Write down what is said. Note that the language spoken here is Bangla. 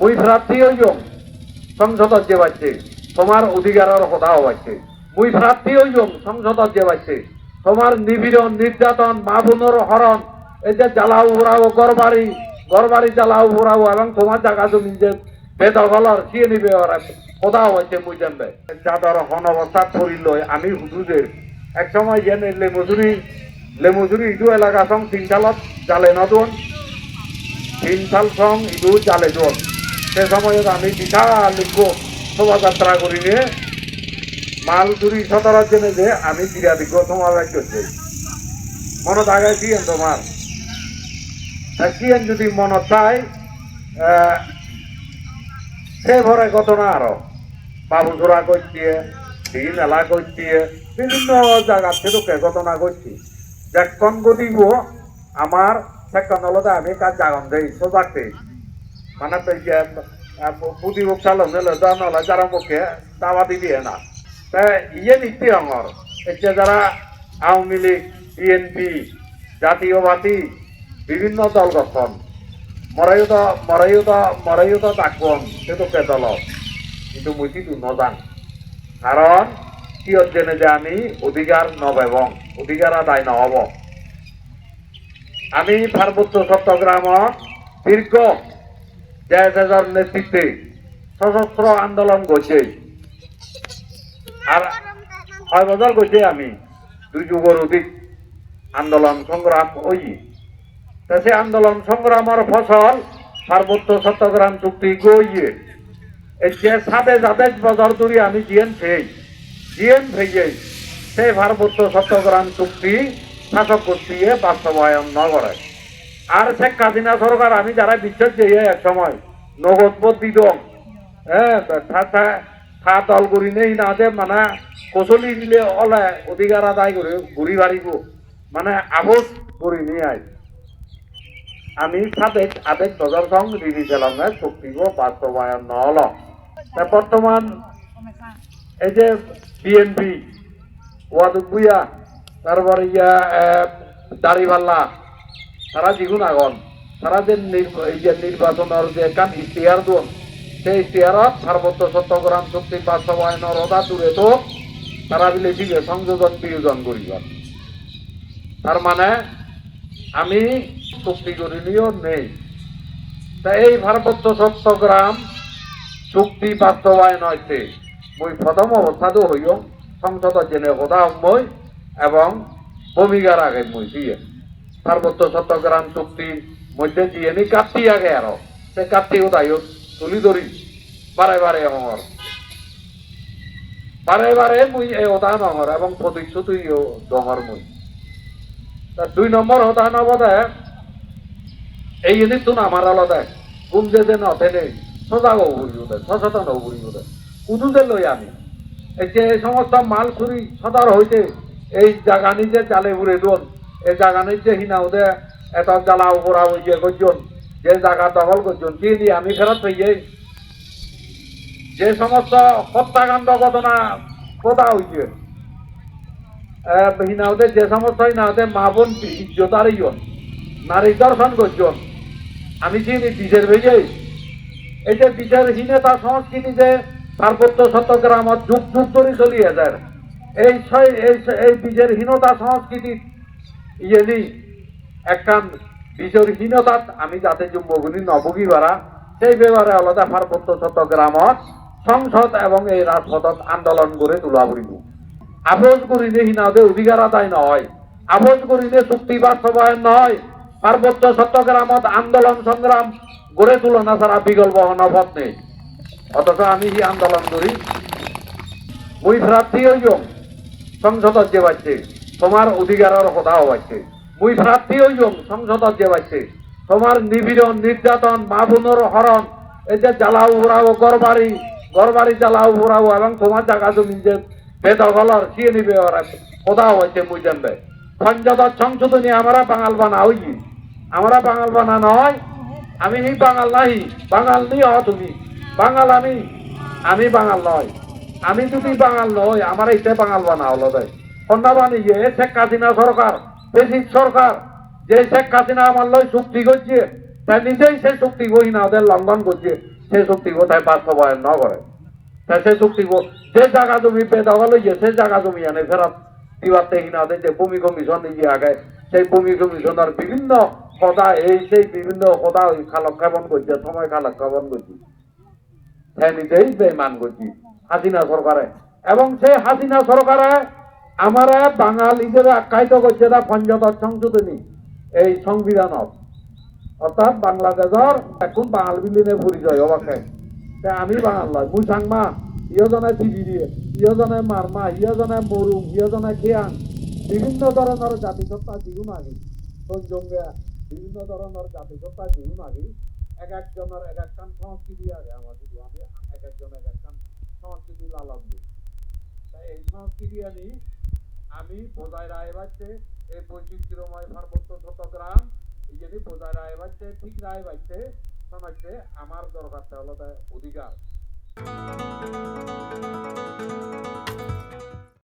মুই প্রার্থী হইম সংসদত যে বাচ্চে তোমার অধিকারের কথা হবাইছে মুই প্রার্থী হইম সংসদত যে বাচ্চে তোমার নিপীড়ন, নির্যাতন মা বোনের হরণ এই যে জ্বালাও উড়াও গড়বাড়ি গড়বাড়ি জ্বালাও উড়াও এবং তোমার জায়গা জমি যে বেদখলর সিয়ে নিবে ওরা কথা হয়েছে মুই জানবে যাদের হন অবস্থা করিল আমি হুদুদের এক সময় যে লেমুজুরি লেমুজুরি ইদু এলাকা সং তিন সালত জালে নদন তিন সাল সং জালে দোন সে সময়ত আমি বিশাল লিখব শোভাযাত্রা করি নিয়ে মাল চুরি সতরার জন্য যে আমি বিজ্ঞ সমাবেশ করছি মনত আগে দিয়েন তোমার কিয়েন যদি মনত চাই সে ভরে ঘটনা আরও বাবু জোড়া করছে দিন এলা করছে বিভিন্ন জায়গা থেকে ঘটনা করছি যখন গদিব আমার সেখন আমি কাজ জাগন দেই সজাগ দেই। মানে তো যে পুঁজি মুখ চালন নহলে যারা মুখে দাবা দিবি না তা ইয়ে নীতি রঙর এতিয়া যারা আওয়ামী লীগ বিএনপি জাতীয়বাদী বিভিন্ন দল গঠন মরাইত মরাইত মরাইত ডাকবন সেটোকে দল কিন্তু কিন্তু নজান কারণ কিয়ত জেনে যে আমি অধিকার নবেবং অধিকার আদায় নহব আমি পার্বত্য চট্টগ্রামত দীর্ঘ জয় জয়র নেতৃত্বে সশস্ত্র আন্দোলন করছে আর ছয় বছর করছে আমি। দুই যুগের অধিক আন্দোলন সংগ্রাম ওই। তা সে আন্দোলন সংগ্রামের ফসল পার্বত্য চট্টগ্রাম চুক্তি গইয়ে। এই যে সাথে যাতে বছর ধরে আমি জিএন সেই জিএন ভেঙে সেই পার্বত্য চট্টগ্রাম চুক্তি শাসক গোষ্ঠীয়ে বাস্তবায়ন নগরে আর শেখ হাসিনা সরকার, আমি যারা বিশ্বাস দিয়ে এক সময়, নগদ পদ্ধতি দম হ্যাঁ দল করি নেই না দে মানে কচলি দিলে অলে অধিকার আদায় করে ঘুরি বাড়িব মানে আবজ করি নিয়ে আই। আমি সাবেক আবেগ বজার সং রিলি চালানো চুক্তিব বাস্তবায়ন নহল। বর্তমান এই যে বিএনপি ওয়াদুক বুয়া তারপরে ইয়া দাড়িপাল্লা। তারা দ্বিগুণ আগন তারা যে নির্বাচনের যে কান ইতিহার দোন, সেই ইতিহারত পার্বত্য চট্টগ্রাম চুক্তি বাস্তবায়নের অদা দূরে তো তারা দিবে সংযোজন বিয়োজন করিবার তার মানে আমি চুক্তি করিনিও নেই। তা এই পার্বত্য চট্টগ্রাম চুক্তি বাস্তবায়ন হইতে মই প্রথম অবস্থাতো হইও সংসদ জেনে কথা মই এবং ভূমিকার আগে মই দিয়ে পার্বত্য চট্টগ্রাম চুক্তি মধ্যে দিয়ে নি কাপ্তি আগে আরও সে কাপ্তি উদায় তুলি ধরি বারে বারে আমার বারে বারে মুই এই ওদা নহর এবং প্রতিশ্রুতি ডহর মুই। দুই নম্বর হতা নবদে এই জিনিস তো আমার আলাদা কোন যে যে নথে নেই সজাগ হবুরি ওদের সচেতন হবুরি ওদের কুদুদের লই আমি এই যে সমস্ত মাল চুরি সদর হইতে এই জাগানি যে চালে উড়ে দোন এই জাগা নিজে হিনা ওদে এত জ্বালা উপরা হইছে করছেন যে জায়গা দখল করছেন দিয়ে দিয়ে আমি ফেরত পেয়ে যে সমস্ত হত্যাকাণ্ড ঘটনা কথা হইছে। হিনাওতে যে সমস্ত হিনাওতে মা বোন ইজ্জতার ইয়ন, নারী দর্শন করছেন আমি চিনি বিশের ভেজে এই যে বিশের হীনতা সংস্কৃতি যে পার্বত্য চট্টগ্রামত যুগ যুগ ধরে চলি আছে এই এই বীজের হীনতা সংস্কৃতি ইয়েলি একখান বীজের হীনতাত আমি যাতে যুম্বগুলি নবগী বারা সেই ব্যাপারে আলাদা পার্বত্য চট্টগ্রামত সংসদ এবং এই রাজপথত আন্দোলন করে তোলা পড়িব আপোষ করিলে হিনাদে অধিকার আদায় নয় আপোষ করিলে চুক্তি বাস্তবায়ন নয় পার্বত্য চট্টগ্রামত আন্দোলন সংগ্রাম গড়ে তুলনা ছাড়া বিকল্প অনপথ নেই। অথচ আমি এই আন্দোলন করি মুই প্রার্থী হইম সংসদত যে বাচ্চে তোমার অধিকারের কথা হবাইছে মুই প্রার্থী হইম সংসদত যে বাচ্চে তোমার নিপীড়ন, নির্যাতন মা বোনের হরণ এই যে জ্বালাও উড়াও গড়বাড়ি গড়বাড়ি জ্বালাও উড়াও এবং তোমার জায়গা জমি যে বেদখলর সিয়ে নিবে ওরা কথা হয়েছে মুই জানবে। পঞ্চদশ সংশোধনী আমরা বাঙাল বানা হইছি আমরা বাঙাল বানা নয় আমি এই বাঙাল নাই বাঙাল নি হ তুমি। বাঙাল আমি আমি বাঙাল নয় আমি যদি বাঙাল নই আমার এইটা বাঙাল বানা হলো দেয় বানিয়ে শেখ হাসিনা সরকার বেসিক সরকার, যে শেখ হাসিনা আমার লয় চুক্তি করছে, তা নিজেই সে চুক্তি করি না ওদের লঙ্ঘন করছে সে চুক্তি কোথায় বাস্তবায়ন ন করে? তাই সে চুক্তি যে জায়গা জমি বেদখল হইছে সে জায়গা জমি এনে ফেরত দেখি না যে ভূমি কমিশন ইয়ে আগে, সেই ভূমি কমিশনের বিভিন্ন কথা, এই সেই বিভিন্ন কথা ওই খালক্ষেপণ করছে, সময় খালক্ষেপণ করছে। হ্যাঁ নিজেই বেমান করছি হাসিনা সরকারে। এবং সেই হাসিনা সরকারে আমারা বাঙালিদের আখ্যায়িত করছে না পঞ্চদশ সংশোধনী, এই সংবিধানত। অর্থাৎ বাংলাদেশের এখন বাঙাল বিলিনে পরিচয় অবাকে। আমি বাঙাল নয় মুই সাংমা ইয়জনে টিভি দিয়ে ইয়জনে মারমা ইয়জনে মরুম ইয়জনে খেয়াং। বিভিন্ন ধরনের জাতিসত্তা জীবন আগে সঞ্জঙ্গে বিভিন্ন ধরনের জাতিসত্তা জীবন আগে এক একজনের এক একখান সংস্কৃতি আগে আমাদের আমি এক একজন এক একখান সংস্কৃতি লালন দিই এই সংস্কৃতি আনি আমি বোঝায় রায় বাচ্চে এই বৈচিত্র্যময় পার্বত্য চট্টগ্রাম, এই যদি বোঝায় রায় বাচ্চে ঠিক রায় বাচ্চে শোনাচ্ছে, আমার দরকারটা হলো অধিকার।